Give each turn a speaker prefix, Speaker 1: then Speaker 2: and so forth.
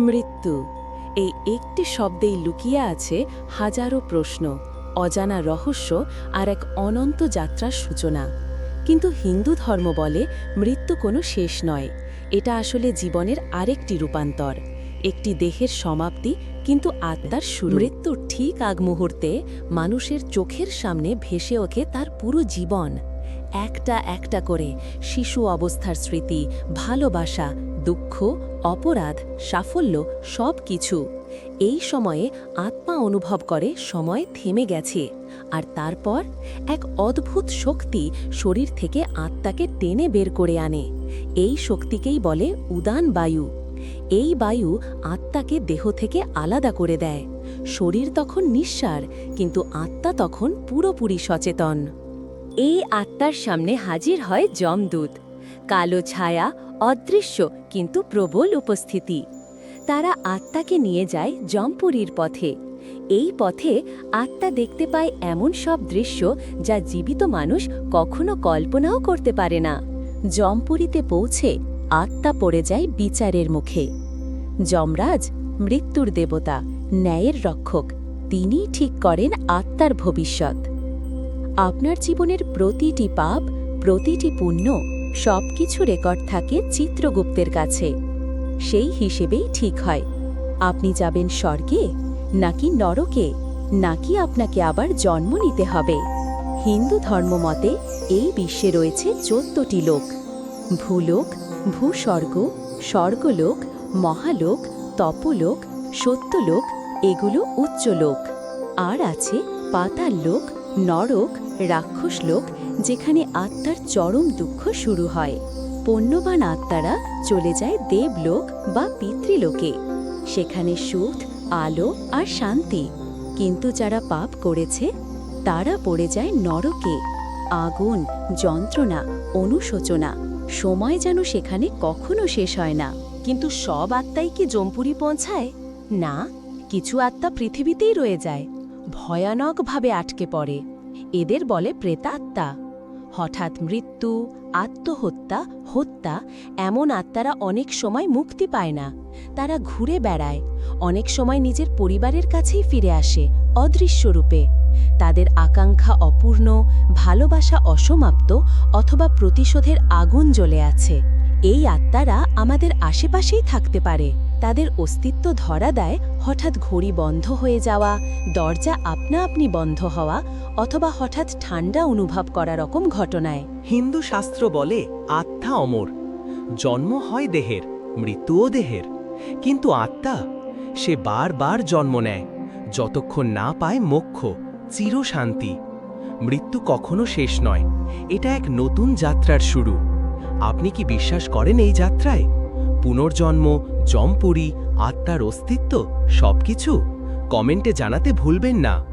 Speaker 1: মৃত্যু। এই একটি শব্দেই লুকিয়ে আছে হাজারো প্রশ্ন, অজানা রহস্য আর এক অনন্ত যাত্রার সূচনা। কিন্তু হিন্দু ধর্ম বলে মৃত্যু কোনো শেষ নয়। এটা আসলে জীবনের আরেকটি রূপান্তর। একটি দেহের সমাপ্তি কিন্তু আত্মার শুরু। মৃত্যুর ঠিক আগ মুহূর্তে মানুষের চোখের সামনে ভেসে ওঠে তার পুরো জীবন। একটা একটা করে শিশু অবস্থার স্মৃতি, ভালোবাসা দুঃখ, অপরাধ, সাফল্য সব কিছু এই সময়ে আত্মা অনুভব করে সময় থেমে গেছে। আর তারপর এক অদ্ভুত শক্তি শরীর থেকে আত্মাকে টেনে বের করে আনে। এই শক্তিকেই বলে উদান বায়ু। এই বায়ু আত্মাকে দেহ থেকে আলাদা করে দেয়। শরীর তখন নিঃসার, কিন্তু আত্মা তখন পুরোপুরি সচেতন। এই আত্মার সামনে হাজির হয় যমদূত। কালো ছায়া, অদৃশ্য, কিন্তু প্রবল উপস্থিতি। তারা আত্মাকে নিয়ে যায় জমপুরীর পথে। এই পথে আত্মা দেখতে পায় এমন সব দৃশ্য যা জীবিত মানুষ কখনো কল্পনাও করতে পারে না। জমপুরীতে পৌঁছে আত্মা পড়ে যায় বিচারের মুখে। যমরাজ, মৃত্যুর দেবতা, ন্যায়ের রক্ষক, তিনিই ঠিক করেন আত্মার ভবিষ্যৎ। আপনার জীবনের প্রতিটি পাপ, প্রতিটি পুণ্য সবকিছু রেকর্ড থাকে চিত্রগুপ্তের কাছে। সেই হিসেবেই ঠিক হয়। আপনি যাবেন স্বর্গে, নাকি নরকে, নাকি আপনাকে আবার জন্ম নিতে হবে। হিন্দু ধর্মমতে এই বিশ্বে রয়েছে চোদ্দটি লোক। ভূলোক, ভূস্বর্গ, স্বর্গলোক, মহালোক, তপলোক, সত্যলোক, এগুলো উচ্চলোক। আর আছে পাতাল লোক নরক, রাক্ষসলোক যেখানে আত্মার চরম দুঃখ শুরু হয়। পণ্যবান আত্মারা চলে যায় দেবলোক বা পিতৃলোকে। সেখানে সুখ, আলো আর শান্তি। কিন্তু যারা পাপ করেছে, তারা পড়ে যায় নরকে। আগুন, যন্ত্রণা, অনুশোচনা। সময় যেন সেখানে কখনো শেষ হয় না। কিন্তু সব আত্মাই কি জম্পুরি পৌঁছায়? না, কিছু আত্মা পৃথিবীতেই রয়ে যায়। ভয়ানকভাবে আটকে পড়ে। এদের বলে প্রেতাত্মা। হঠাৎ মৃত্যু, আত্মহত্যা, হত্যা, এমন আত্মারা অনেক সময় মুক্তি পায় না। তারা ঘুরে বেড়ায়, অনেক সময় নিজের পরিবারের কাছেই ফিরে আসে অদৃশ্যরূপে তাদের আকাঙ্ক্ষা অপূর্ণ, ভালোবাসা অসমাপ্ত অথবা প্রতিশোধের আগুন জ্বলে আছে। এই আত্মারা আমাদের আশেপাশেই থাকতে পারে। তাদের অস্তিত্ব ধরা দেয় হঠাৎ ঘড়ি বন্ধ হয়ে যাওয়া, দরজা আপনা আপনি বন্ধ হওয়া অথবা হঠাৎ ঠান্ডা অনুভব করা রকম ঘটনায়।
Speaker 2: হিন্দু শাস্ত্র বলে, আত্মা অমর। জন্ম হয় দেহের, মৃত্যুও দেহের। কিন্তু আত্মা, সে বারবার জন্ম নেয়, যতক্ষণ না পায় মোক্ষ, চিরশান্তি। মৃত্যু কখনো শেষ নয়। এটা এক নতুন যাত্রার শুরু। আপনি কি বিশ্বাস করেন এই যাত্রায়? পুনর্জন্ম, জমপুরি, আত্মার অস্তিত্ব, সবকিছু? কমেন্টে জানাতে ভুলবেন না।